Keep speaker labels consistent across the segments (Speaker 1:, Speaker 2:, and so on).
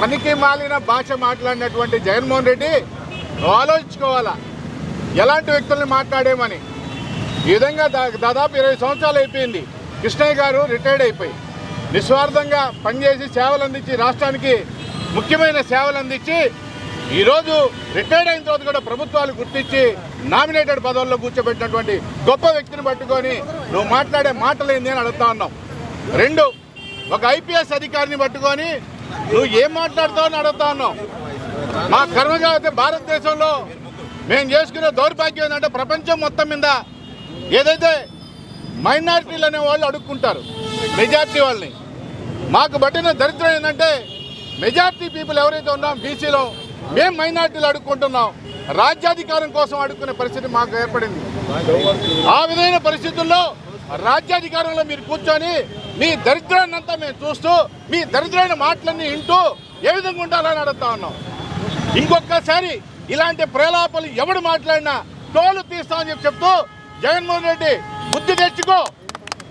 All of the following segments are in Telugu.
Speaker 1: పనికి మాలిన భాష మాట్లాడినటువంటి జగన్మోహన్ రెడ్డి నువ్వు ఆలోచించుకోవాలా? ఎలాంటి వ్యక్తుల్ని మాట్లాడేమని? ఈ విధంగా దా- దాదాపు ఇరవై సంవత్సరాలు అయిపోయింది. కృష్ణయ్య గారు రిటైర్డ్ అయిపోయి నిస్వార్థంగా పనిచేసి సేవలు అందించి రాష్ట్రానికి ముఖ్యమైన సేవలు అందించి ఈరోజు రిటైర్డ్ అయిన తర్వాత కూడా ప్రభుత్వాలు గుర్తించి నామినేటెడ్ పదవుల్లో కూర్చోబెట్టినటువంటి గొప్ప వ్యక్తిని పట్టుకొని నువ్వు మాట్లాడే మాటలు ఏంది అని అడుగుతా ఉన్నావు రెండు ఒక ఐపీఎస్ అధికారిని పట్టుకొని నువ్వు ఏం మాట్లాడుతావు అని అడుగుతా ఉన్నావు? మా కర్మగా అయితే భారతదేశంలో మేము చేసుకునే దౌర్భాగ్యం ఏంటంటే ప్రపంచం మొత్తం మీద ఏదైతే మైనారిటీలు అనే వాళ్ళు అడుక్కుంటారు మెజార్టీ వాళ్ళని. మాకు పట్టిన దరిద్రం ఏంటంటే మెజార్టీ పీపుల్ ఎవరైతే ఉన్నాం బీసీలో మేము మైనార్టీలు అడుక్కుంటున్నాం. రాజ్యాధికారం కోసం అడుక్కునే పరిస్థితి మాకు ఏర్పడింది. ఆ విధమైన పరిస్థితుల్లో రాజ్యాధికారంలో మీరు కూర్చొని మీ దరిద్రాన్ని అంతా మేము చూస్తూ మీ దరిద్రమైన మాటలన్నీ వింటూ ఏ విధంగా ఉండాలని అడుగుతా ఉన్నాం. ఇంకొకసారి ఇలాంటి ప్రేలాపలు ఎవడు మాట్లాడినా తోలు తీస్తామని చెప్పి చెప్తూ జగన్మోహన్ రెడ్డి బుద్ధి తెచ్చుకో.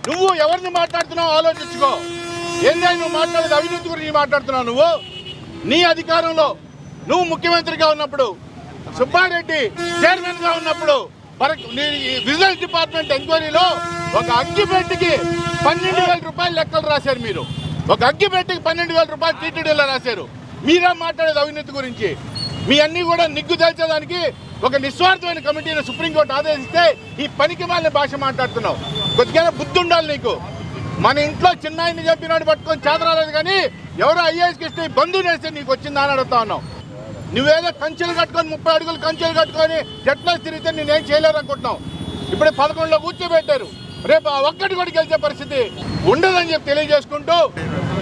Speaker 1: నువ్వు ఎవరిని మాట్లాడుతున్నావు ఆలోచించుకో. ఏంటంటే నువ్వు మాట్లాడేది అవినీతి గురించి మాట్లాడుతున్నావు నువ్వు? నీ అధికారంలో నువ్వు ముఖ్యమంత్రిగా ఉన్నప్పుడు సుబ్బారెడ్డి చైర్మన్గా ఉన్నప్పుడు మనకు ఈ విజిలెన్స్ డిపార్ట్మెంట్ ఎంక్వైరీలో ఒక అగ్గిపెట్టికి పన్నెండు వేల రూపాయలు లెక్కలు రాశారు మీరు. ఒక అగ్గిపెట్టికి పన్నెండు వేల రూపాయలు టీటీడీలో రాశారు. మీరే మాట్లాడేది అవినీతి గురించి? మీ అన్ని కూడా నిగ్గు తేల్చేదానికి ఒక నిస్వార్థమైన కమిటీని సుప్రీంకోర్టు ఆదేశిస్తే ఈ పనికి మాలిన భాష మాట్లాడుతున్నావు. కొద్దిగా బుద్ధి ఉండాలి నీకు. మన ఇంట్లో చిన్నాయిని చెప్పినాడు పట్టుకొని చేతరాలేదు కానీ ఎవరో ఐఏఎస్ ఇస్తే బంధువు నేస్తే నీకు వచ్చిందా అని అడుగుతా ఉన్నావు. నువ్వేదో కంచెలు కట్టుకొని ముప్పై అడుగులు కంచెలు కట్టుకొని జట్లో తిరిగితే నేనేం చేయలేరు అనుకుంటున్నావు ఇప్పుడు పదకొండులో కూర్చోబెట్టారు. రేపు ఆ ఒక్కటి కూడా గెలిచే పరిస్థితి ఉండదని చెప్పి తెలియజేసుకుంటూ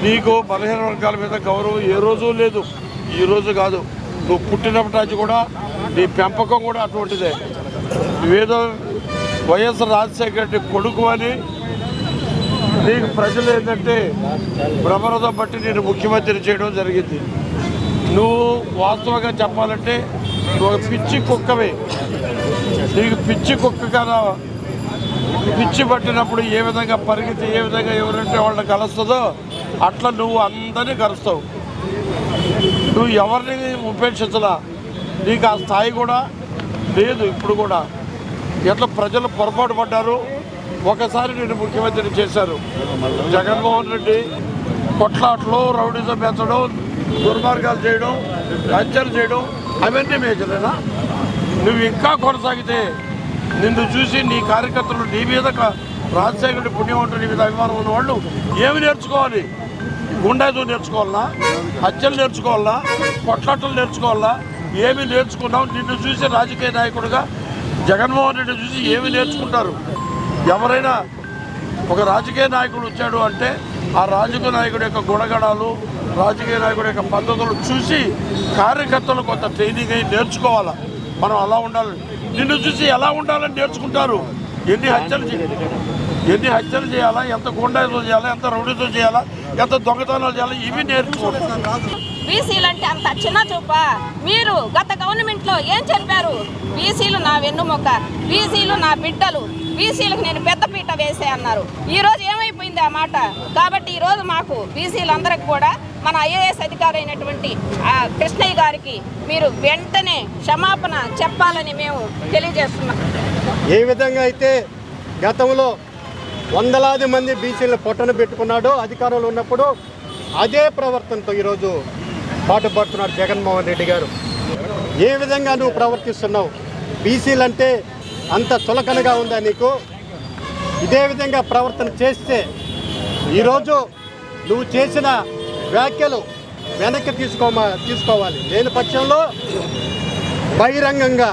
Speaker 2: నీకు బలహీన వర్గాల మీద గౌరవం ఏ రోజు లేదు. ఈ రోజు కాదు. నువ్వు పుట్టినప్పటి నుంచి కూడా నీ పెంపకం కూడా అటువంటిదే. నువ్వేదో వైఎస్ రాజశేఖర రెడ్డి కొడుకు అని నీకు ప్రజలు ఏంటంటే బ్రహ్మరథం బట్టి నేను ముఖ్యమంత్రి చేయడం జరిగింది. నువ్వు వాస్తవంగా చెప్పాలంటే నువ్వు ఒక పిచ్చి కుక్కవే. నీకు పిచ్చి కుక్క కదా పిచ్చి పట్టినప్పుడు ఏ విధంగా పరిగెత్తి ఏ విధంగా ఎవరంటే వాళ్ళని కలుస్తుందో అట్లా నువ్వు అందరినీ కలుస్తావు నువ్వు ఎవరిని ఉపేక్షించలా? నీకు ఆ స్థాయి కూడా లేదు ఇప్పుడు కూడా. ఎట్లా ప్రజలు పొరపాటు పడ్డారు? ఒకసారి నేను ముఖ్యమంత్రి చేశారు. జగన్మోహన్ రెడ్డి కొట్లాట్లు రౌడీజం పెంచడం దుర్మార్గాలు చేయడం హత్యలు చేయడం అవన్నీ మేజరేనా నువ్వు ఇంకా కొనసాగితే నిన్ను చూసి నీ కార్యకర్తలు నీ మీద రాజశేఖరుడి పుణ్యవంతుడి మీద అభిమానం ఉన్న వాళ్ళు ఏమి నేర్చుకోవాలి? గుండాతో నేర్చుకోవాలా హత్యలు నేర్చుకోవాలా కొట్లాటలు నేర్చుకోవాలా ఏమి నేర్చుకున్నావు? నిన్ను చూసి రాజకీయ నాయకుడుగా జగన్మోహన్ రెడ్డి చూసి ఏమి నేర్చుకుంటారు? ఎవరైనా ఒక రాజకీయ నాయకుడు వచ్చాడు అంటే ఆ రాజకీయ నాయకుడి యొక్క గుణగణాలు రాజకీయ నాయకుడు యొక్క పద్ధతులు చూసి కార్యకర్తలు కొంత ట్రైనింగ్ అయి నేర్చుకోవాలి? మనం అలా ఉండాలి. నిన్ను చూసి ఎలా ఉండాలని నేర్చుకుంటారు? ఎన్ని హత్యలు చేయాలి ఎన్ని హత్యలు చేయాలా? ఎంత గుండాయితో చేయాలా? ఎంత రౌడీతో చేయాలా? ఎంత దొంగతనాలు చేయాలా? ఇవి నేర్చుకోవాలి.
Speaker 3: బీసీలు అంటే అంత చిన్న చూప. మీరు గత గవర్నమెంట్లో ఏం చెప్పారు? బీసీలు నా వెన్నుముక బీసీలు నా బిడ్డలు బీసీలకు నేను పెద్దపీట వేసే అన్నారు. ఈ రోజు ఏమైపోయింది ఆ మాట? కాబట్టి ఈ రోజు మాకు బీసీలందరికి కూడా మన ఐఏఎస్ అధికారి అయినటువంటి ఆ కృష్ణయ్య గారికి మీరు వెంటనే క్షమాపణ చెప్పాలని మేము తెలియజేస్తున్నాం.
Speaker 4: ఏ విధంగా అయితే గతంలో వందలాది మంది బీసీలను పొట్టన పెట్టుకున్నాడో అధికారంలో ఉన్నప్పుడు అదే ప్రవర్తనతో ఈరోజు పాటుపడుతున్నాడు జగన్మోహన్ రెడ్డి గారు. ఏ విధంగా నువ్వు ప్రవర్తిస్తున్నావు? బీసీలంటే అంత చులకనగా ఉందా నీకు? ఇదే విధంగా ప్రవర్తన చేస్తే ఈరోజు నువ్వు చేసిన వ్యాఖ్యలు వెనక్కి తీసుకోమా తీసుకోవాలి. లేని పక్షంలో బహిరంగంగా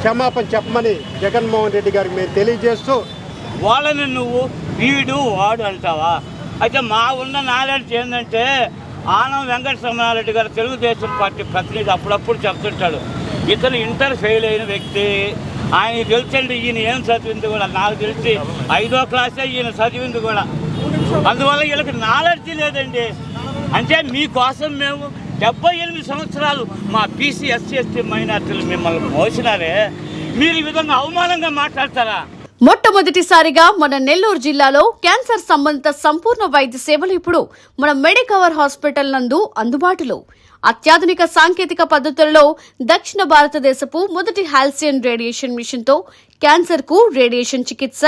Speaker 4: క్షమాపణ చెప్పమని జగన్మోహన్ రెడ్డి గారికి మేము తెలియజేస్తూ
Speaker 5: వాళ్ళని నువ్వు వీడు వాడు అంటావా? అయితే మా ఉన్న నాలెడ్జ్ ఏంటంటే ఆనం వెంకట సమయారెడ్డి గారు తెలుగుదేశం పార్టీ ప్రతినిధి అప్పుడప్పుడు చెప్తుంటాడు. ఇతను ఇంటర్ ఫెయిల్ అయిన వ్యక్తి ఆయన తెలుసండి ఈయన ఏం చదివింది కూడా నాకు తెలిసి ఐదో క్లాసే ఈయన చదివింది కూడా. అందువల్ల వీళ్ళకి నాలెడ్జ్ లేదండి. అంటే మీకోసం మేము డెబ్బై ఎనిమిది సంవత్సరాలు మా బీసీ ఎస్సీ ఎస్టీ మైనార్టీలు మిమ్మల్ని మోసినారే. మీరు ఈ విధంగా అవమానంగా మాట్లాడతారా?
Speaker 6: మొట్టమొదటిసారిగా మన నెల్లూరు జిల్లాలో క్యాన్సర్ సంబంధిత సంపూర్ణ వైద్య సేవలు ఇప్పుడు మన మెడికవర్ హాస్పిటల్ నందు అందుబాటులో. అత్యాధునిక సాంకేతిక పద్ధతులలో దక్షిణ భారతదేశపు మొదటి హాల్సియన్ రేడియేషన్ మిషన్తో క్యాన్సర్కు రేడియేషన్ చికిత్స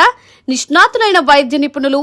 Speaker 6: నిష్ణాతులైన వైద్య నిపుణులు